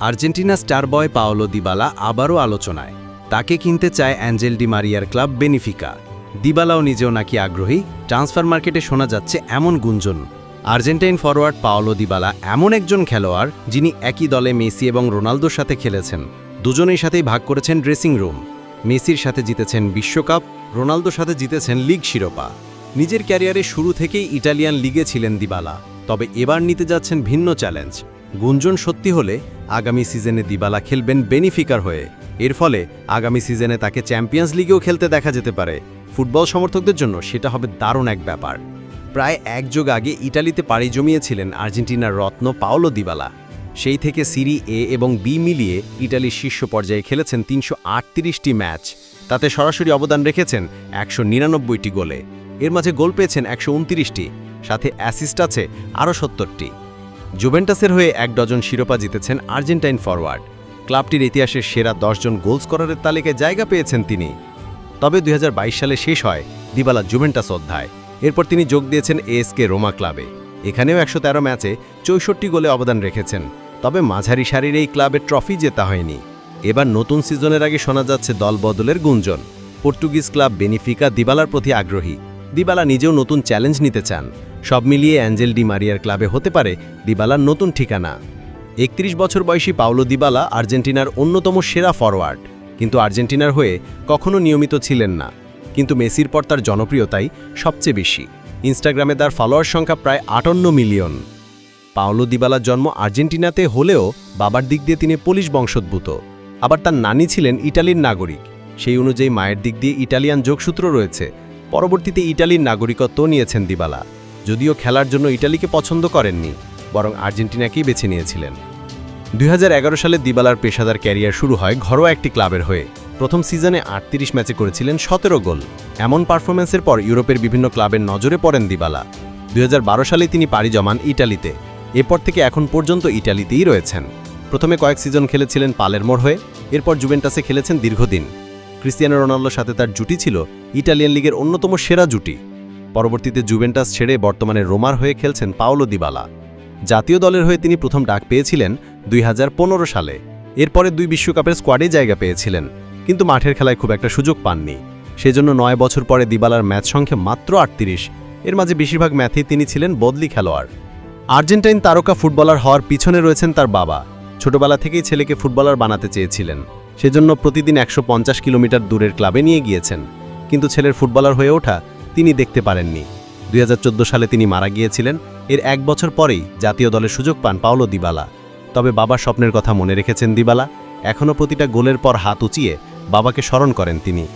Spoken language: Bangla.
Argentina star boy Paulo Dybala আবারও আলোচনায়। তাকে কিনতে চায় অ্যাঞ্জেল ডি মারিয়ার ক্লাব বেনিফিকা। দিবালাও নিজেও নাকি আগ্রহী, ট্রান্সফার মার্কেটে শোনা যাচ্ছে এমন গুঞ্জন। আর্জেন্টাইন ফরওয়ার্ড পাওলো দিবালা এমন একজন খেলোয়াড়, যিনি একই দলে মেসি এবং রোনালদোর সাথে খেলেছেন। দুজনের সাথেই ভাগ করেছেন ড্রেসিং রুম। মেসির সাথে জিতেছেন বিশ্বকাপ, রোনালদোর সাথে জিতেছেন লিগ শিরোপা। নিজের ক্যারিয়ারের শুরু থেকেই ইটালিয়ান লিগে ছিলেন দিবালা। তবে এবার নিতে যাচ্ছেন ভিন্ন চ্যালেঞ্জ। গুঞ্জন সত্যি হলে আগামী সিজনে দিবালা খেলবেন বেনিফিকার হয়ে। এর ফলে আগামী সিজনে তাকে চ্যাম্পিয়ন্স লিগেও খেলতে দেখা যেতে পারে। ফুটবল সমর্থকদের জন্য সেটা হবে দারুণ এক ব্যাপার। প্রায় এক যুগ আগে ইটালিতে পাড়ি জমিয়েছিলেন আর্জেন্টিনার রত্ন পাওলো দিবালা। সেই থেকে সিরি এ এবং বি মিলিয়ে ইটালির শীর্ষ পর্যায়ে খেলেছেন তিনশো ম্যাচ। তাতে সরাসরি অবদান রেখেছেন একশো নিরানব্বইটি গোলে। এর মাঝে গোল পেয়েছেন একশো সাথে অ্যাসিস্ট আছে আরও সত্তরটি। জুভেন্টাসের হয়ে এক ডজন শিরোপা জিতেছেন আর্জেন্টাইন ফরওয়ার্ড ক্লাবটির ইতিহাসের সেরা দশজন গোল স্কোরারের তালিকায় জায়গা পেয়েছেন তিনি। তবে দুই হাজার বাইশ সালে শেষ হয় দিবালা জুভেন্টাস অধ্যায়। এরপর তিনি যোগ দিয়েছেন এএসকে রোমা ক্লাবে। এখানেও একশো তেরো ম্যাচে চৌষট্টি গোলে অবদান রেখেছেন। তবে মাঝারি সারির এই ক্লাবের ট্রফি জেতা হয়নি। এবার নতুন সিজনের আগে শোনা যাচ্ছে দল বদলের গুঞ্জন। পর্তুগিজ ক্লাব বেনিফিকা দিবালার প্রতি আগ্রহী। দিবালা নিজেও নতুন চ্যালেঞ্জ নিতে চান। সব মিলিয়ে অ্যাঞ্জেল ডি মারিয়ার ক্লাবে হতে পারে দিবালার নতুন ঠিকানা। একত্রিশ বছর বয়সী পাওলো দিবালা আর্জেন্টিনার অন্যতম সেরা ফরওয়ার্ড কিন্তু আর্জেন্টিনার হয়ে কখনো নিয়মিত ছিলেন না। কিন্তু মেসির পর তার জনপ্রিয়তাই সবচেয়ে বেশি। ইনস্টাগ্রামে তার ফলোয়ার সংখ্যা প্রায় আটান্ন মিলিয়ন। পাওলো দিবালার জন্ম আর্জেন্টিনাতে হলেও বাবার দিক দিয়ে তিনি পোলিশ বংশোদ্ভূত। আবার তার নানি ছিলেন ইটালির নাগরিক। সেই অনুযায়ী মায়ের দিক দিয়ে ইটালিয়ান যোগসূত্র রয়েছে। পরবর্তীতে ইটালির নাগরিকত্ব নিয়েছেন দিবালা। যদিও খেলার জন্য ইটালিকে পছন্দ করেননি, বরং আর্জেন্টিনাকেই বেছে নিয়েছিলেন। দুই হাজার এগারো সালে দিবালার পেশাদার ক্যারিয়ার শুরু হয় ঘরোয়া একটি ক্লাবের হয়ে। প্রথম সিজনে আটত্রিশ ম্যাচে করেছিলেন সতেরো গোল। এমন পারফরমেন্সের পর ইউরোপের বিভিন্ন ক্লাবের নজরে পড়েন দিবালা। দুই হাজার বারো সালে তিনি পাড়ি জমান ইটালিতে। এরপর থেকে এখন পর্যন্ত ইটালিতেই রয়েছেন। প্রথমে কয়েক সিজন খেলেছিলেন পালেরমোর হয়ে, এরপর জুভেন্টাসে খেলেছেন দীর্ঘদিন। ক্রিস্টিয়ানো রোনাল্ডোর সাথে তার জুটি ছিল ইটালিয়ান লিগের অন্যতম সেরা জুটি। পরবর্তীতে জুভেন্টাস ছেড়ে বর্তমানে রোমার হয়ে খেলছেন পাওলো দিবালা। জাতীয় দলের হয়ে তিনি প্রথম ডাক পেয়েছিলেন দুই হাজার পনেরো সালে। এরপরে দুই বিশ্বকাপের স্কোয়াডে জায়গা পেয়েছিলেন, কিন্তু মাঠের খেলায় খুব একটা সুযোগ পাননি। সেজন্য নয় বছর পরে দিবালার ম্যাচ সংখ্যা মাত্র আটত্রিশ। এর মাঝে বেশিরভাগ ম্যাচেই তিনি ছিলেন বদলি খেলোয়াড়। আর্জেন্টাইন তারকা ফুটবলার হওয়ার পিছনে রয়েছেন তার বাবা। ছোটবেলা থেকেই ছেলেকে ফুটবলার বানাতে চেয়েছিলেন। সেজন্য প্রতিদিন একশো পঞ্চাশ কিলোমিটার দূরের ক্লাবে নিয়ে গিয়েছেন। কিন্তু ছেলের ফুটবলার হয়ে ওঠা তিনি দেখতে পারেননি। দুই হাজার চোদ্দ সালে তিনি মারা গিয়েছিলেন। এর এক বছর পরেই জাতীয় দলের সুযোগ পান পাওলো দিবালা। তবে বাবার স্বপ্নের কথা মনে রেখেছেন দিবালা। এখনও প্রতিটা গোলের পর হাত উঁচিয়ে বাবাকে স্মরণ করেন তিনি।